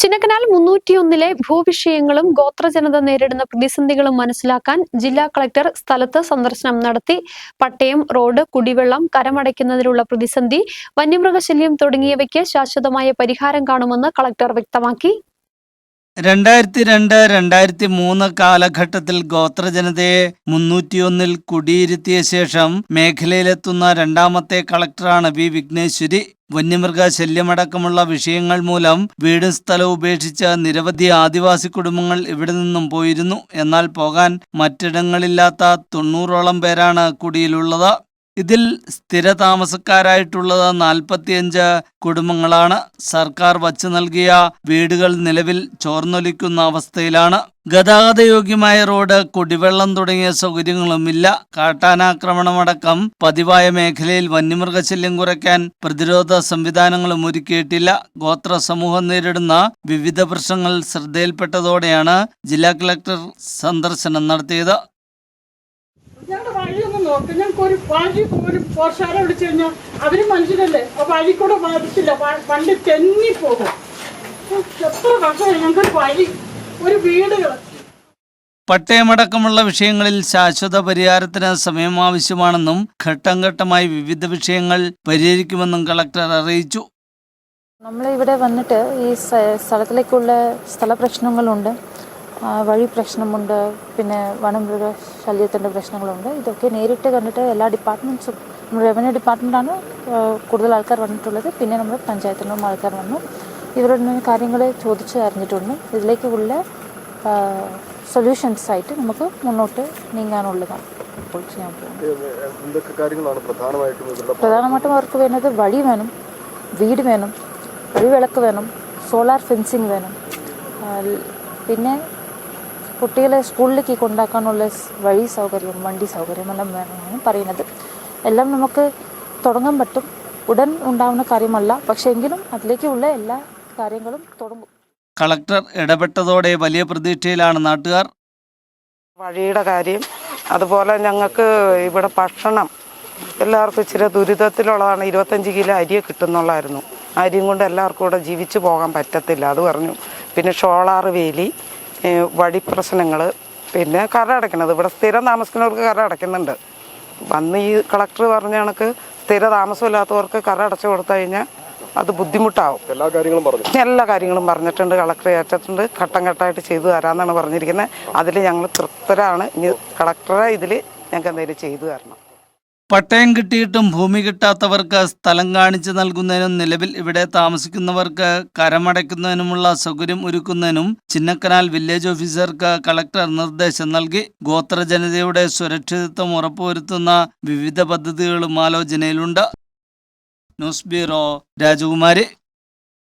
ചിന്നക്കനാൽ മുന്നൂറ്റിയൊന്നിലെ ഭൂവിഷയങ്ങളും ഗോത്രജനത നേരിടുന്ന പ്രതിസന്ധികളും മനസ്സിലാക്കാൻ ജില്ലാ കളക്ടർ സ്ഥലത്ത് സന്ദർശനം നടത്തി. പട്ടയം റോഡ് കുടിവെള്ളം കരമടയ്ക്കുന്നതിലുള്ള പ്രതിസന്ധി വന്യമൃഗശല്യം തുടങ്ങിയവയ്ക്ക് ശാശ്വതമായ പരിഹാരം കാണുമെന്ന് കളക്ടർ വ്യക്തമാക്കി. രണ്ടായിരത്തി രണ്ട് രണ്ടായിരത്തി മൂന്ന് കാലഘട്ടത്തിൽ ഗോത്രജനതയെ മുന്നൂറ്റിയൊന്നിൽ കുടിയിരുത്തിയ ശേഷം മേഖലയിലെത്തുന്ന രണ്ടാമത്തെ കളക്ടറാണ് വി വിഘ്നേശ്വരി. വന്യമൃഗ ശല്യമടക്കമുള്ള വിഷയങ്ങൾ മൂലം വീടും സ്ഥലവും ഉപേക്ഷിച്ച നിരവധി ആദിവാസി കുടുംബങ്ങൾ ഇവിടെ നിന്നും പോയിരുന്നു. എന്നാൽ പോകാൻ മറ്റിടങ്ങളില്ലാത്ത തൊണ്ണൂറോളം പേരാണ് കുടിയിലുള്ളത്. ഇതിൽ സ്ഥിര താമസക്കാരായിട്ടുള്ളത് നാൽപ്പത്തിയഞ്ച് കുടുംബങ്ങളാണ്. സർക്കാർ വച്ചു നൽകിയ വീടുകൾ നിലവിൽ ചോർന്നൊലിക്കുന്ന അവസ്ഥയിലാണ്. ഗതാഗതയോഗ്യമായ റോഡ് കുടിവെള്ളം തുടങ്ങിയ സൗകര്യങ്ങളുമില്ല കാട്ടാനാക്രമണമടക്കം പതിവായ മേഖലയിൽ വന്യമൃഗശല്യം കുറയ്ക്കാൻ പ്രതിരോധ സംവിധാനങ്ങളും ഒരുക്കിയിട്ടില്ല. ഗോത്ര സമൂഹം നേരിടുന്ന വിവിധ പ്രശ്നങ്ങൾ ശ്രദ്ധയിൽപ്പെട്ടതോടെയാണ് ജില്ലാ കളക്ടർ സന്ദർശനം നടത്തിയത്. ഞങ്ങളുടെ വഴിയൊന്ന് നോക്ക്. ഞങ്ങൾക്ക് ഒരു വഴി പോലും പോർഷാരെ വിളിച്ചു കഴിഞ്ഞാൽ അവർ മനുഷ്യരല്ലേ? ആ വഴി കൂടെ വരത്തില്ല വണ്ടി തെന്നിപ്പോകും. എത്ര വർഷമായി ഞങ്ങൾക്കൊരു വഴി ഒരു വീടുകൾ പട്ടയമടക്കമുള്ള വിഷയങ്ങളിൽ ശാശ്വത പരിഹാരത്തിന് സമയം ആവശ്യമാണെന്നും ഘട്ടം ഘട്ടമായി വിവിധ വിഷയങ്ങൾ പരിഹരിക്കുമെന്നും കളക്ടർ അറിയിച്ചു. നമ്മൾ ഇവിടെ വന്നിട്ട് ഈ സ്ഥലത്തിലേക്കുള്ള സ്ഥല പ്രശ്നങ്ങളുണ്ട്. ആ, വഴി പ്രശ്നമുണ്ട് പിന്നെ വനമൃഗ ശല്യത്തിന്റെ പ്രശ്നങ്ങളുണ്ട്. ഇതൊക്കെ നേരിട്ട് കണ്ടിട്ട് എല്ലാ ഡിപ്പാർട്ട്മെന്റ്സും റവന്യൂ ഡിപ്പാർട്ട്മെന്റാണ് കൂടുതൽ ആൾക്കാർ വന്നിട്ടുള്ളത്. പിന്നെ നമ്മൾ പഞ്ചായത്തിനും ആൾക്കാർ വന്നു. ഇവരുടെ നിന്ന് കാര്യങ്ങൾ ചോദിച്ച് അറിഞ്ഞിട്ടുണ്ട്. ഇതിലേക്കുള്ള സൊല്യൂഷൻസ് ആയിട്ട് നമുക്ക് മുന്നോട്ട് നീങ്ങാനുള്ളതാണ്. ഇപ്പോൾ ചെയ്യാൻ പോകുന്നത്. പ്രധാനമായിട്ടും അവർക്ക് വേണ്ടത് വഴി വേണം വീട് വേണം വഴിവിളക്ക് വേണം സോളാർ ഫെൻസിങ് വേണം പിന്നെ കുട്ടികളെ സ്കൂളിലേക്ക് കൊണ്ടാക്കാനുള്ള വഴി സൗകര്യം വണ്ടി സൗകര്യം എല്ലാം വേണമെന്നാണ് പറയുന്നത്. എല്ലാം നമുക്ക് തുടങ്ങാൻ പറ്റും. ഉടൻ ഉണ്ടാവുന്ന കാര്യമല്ല. പക്ഷേ എങ്കിലും അതിലേക്കുള്ള എല്ലാ കാര്യങ്ങളും തുടങ്ങും. കളക്ടർ ഇടപെട്ടതോടെ വലിയ പ്രതീക്ഷയിലാണ് നാട്ടുകാർ. വഴിയുടെ കാര്യം അതുപോലെ ഞങ്ങൾക്ക് ഇവിടെ ഭക്ഷണം എല്ലാവർക്കും ഇച്ചിരി ദുരിതത്തിലുള്ളതാണ്. ഇരുപത്തഞ്ച് കിലോ അരി കിട്ടുന്നുള്ളായിരുന്നു. അരിയും കൊണ്ട് എല്ലാവർക്കും കൂടെ ജീവിച്ചു പോകാൻ പറ്റത്തില്ല അത് പറഞ്ഞു. പിന്നെ ഷോളാർ വേലി. വഴി പ്രശ്നങ്ങൾ പിന്നെ കറ അടയ്ക്കണത്. ഇവിടെ സ്ഥിരം താമസിക്കുന്നവർക്ക് കറ അടയ്ക്കുന്നുണ്ട്. വന്ന് ഈ കളക്ടർ പറഞ്ഞ കണക്ക് സ്ഥിര താമസമില്ലാത്തവർക്ക് കറ അടച്ചു കൊടുത്തു കഴിഞ്ഞാൽ അത് ബുദ്ധിമുട്ടാവും. എല്ലാ കാര്യങ്ങളും പറഞ്ഞു. എല്ലാ കാര്യങ്ങളും പറഞ്ഞിട്ടുണ്ട്. കളക്ടർ ഏറ്റിട്ടുണ്ട് ഘട്ടം ഘട്ടമായിട്ട് ചെയ്തു തരാമെന്നാണ് പറഞ്ഞിരിക്കുന്നത്. അതിൽ ഞങ്ങൾ തൃപ്തരാണ്. ഇനി കളക്ടറെ ഇതിൽ ഞങ്ങൾക്ക് എന്തെങ്കിലും ചെയ്തു തരണം. പട്ടയം കിട്ടിയിട്ടും ഭൂമി കിട്ടാത്തവർക്ക് സ്ഥലം കാണിച്ചു നൽകുന്നതിനും നിലവിൽ ഇവിടെ താമസിക്കുന്നവർക്ക് കരമടയ്ക്കുന്നതിനുമുള്ള സൗകര്യം ഒരുക്കുന്നതിനും ചിന്നക്കനാൽ വില്ലേജ് ഓഫീസർക്ക് കളക്ടർ നിർദ്ദേശം നൽകി. ഗോത്രജനതയുടെ സുരക്ഷിതത്വം ഉറപ്പുവരുത്തുന്ന വിവിധ പദ്ധതികളും ആലോചനയിലുണ്ട്. ന്യൂസ് ബ്യൂറോ രാജകുമാരി.